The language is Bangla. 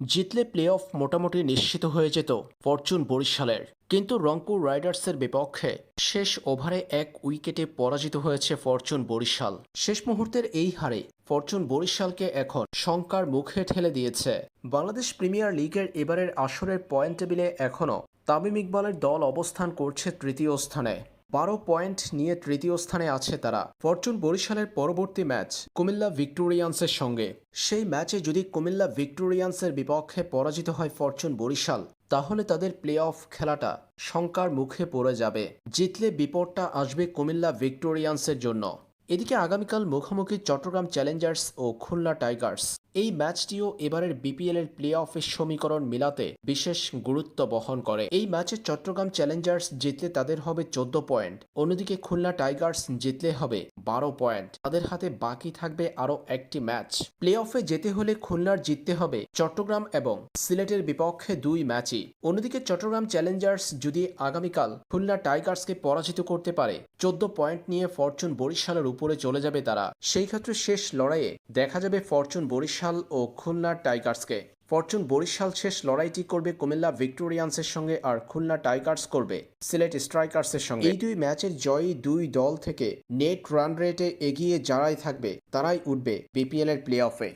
জিতলে প্লে অফ মোটামুটি নিশ্চিত হয়ে যেত ফরচুন বরিশালের। কিন্তু রংপুর রাইডার্সের বিপক্ষে শেষ ওভারে এক উইকেটে পরাজিত হয়েছে ফরচুন বরিশাল। শেষ মুহূর্তের এই হারে ফরচুন বরিশালকে এখন শঙ্কার মুখে ঠেলে দিয়েছে। বাংলাদেশ প্রিমিয়ার লিগের এবারের আসরের পয়েন্ট টেবিলে এখনও তামিম ইকবালের দল অবস্থান করছে তৃতীয় স্থানে। বারো পয়েন্ট নিয়ে তৃতীয় স্থানে আছে তারা। ফরচুন বরিশালের পরবর্তী ম্যাচ কুমিল্লা ভিক্টোরিয়ান্সের সঙ্গে। সেই ম্যাচে যদি কুমিল্লা ভিক্টোরিয়ান্সের বিপক্ষে পরাজিত হয় ফরচুন বরিশাল, তাহলে তাদের প্লে অফ খেলাটা শঙ্কার মুখে পড়ে যাবে। জিতলে বিপদটা আসবে কুমিল্লা ভিক্টোরিয়ান্সের জন্য। এদিকে আগামীকাল মুখোমুখি চট্টগ্রাম চ্যালেঞ্জার্স ও খুলনা টাইগার্স। এই ম্যাচটিও এবারের বিপিএল এর প্লে অফের সমীকরণ মিলাতে বিশেষ গুরুত্ব বহন করে। এই ম্যাচে চট্টগ্রাম চ্যালেঞ্জার্স জিতলে তাদের হবে চোদ্দ পয়েন্ট, অন্যদিকে খুলনা টাইগার্স জিতলে হবে বারো পয়েন্ট। তাদের হাতে বাকি থাকবে আরও একটি ম্যাচ। প্লে অফে যেতে হলে খুলনার জিততে হবে চট্টগ্রাম এবং সিলেটের বিপক্ষে দুই ম্যাচই। অন্যদিকে চট্টগ্রাম চ্যালেঞ্জার্স যদি আগামীকাল খুলনা টাইগার্সকে পরাজিত করতে পারে, চোদ্দ পয়েন্ট নিয়ে ফরচুন বরিশালের উপরে চলে যাবে তারা। সেই ক্ষেত্রে শেষ লড়াইয়ে দেখা যাবে ফরচুন বরিশাল ও খুলনা টাইগার্সকে। ফরচুন বরিশাল শেষ লড়াইটি করবে কুমিল্লা ভিক্টোরিয়ান্সের সঙ্গে আর খুলনা টাইগার্স করবে সিলেট স্ট্রাইকার্সের সঙ্গে। এই দুই ম্যাচের জয়ী দুই দল থেকে নেট রান রেটে এগিয়ে যারাই থাকবে, তারাই উঠবে বিপিএল এর প্লে অফে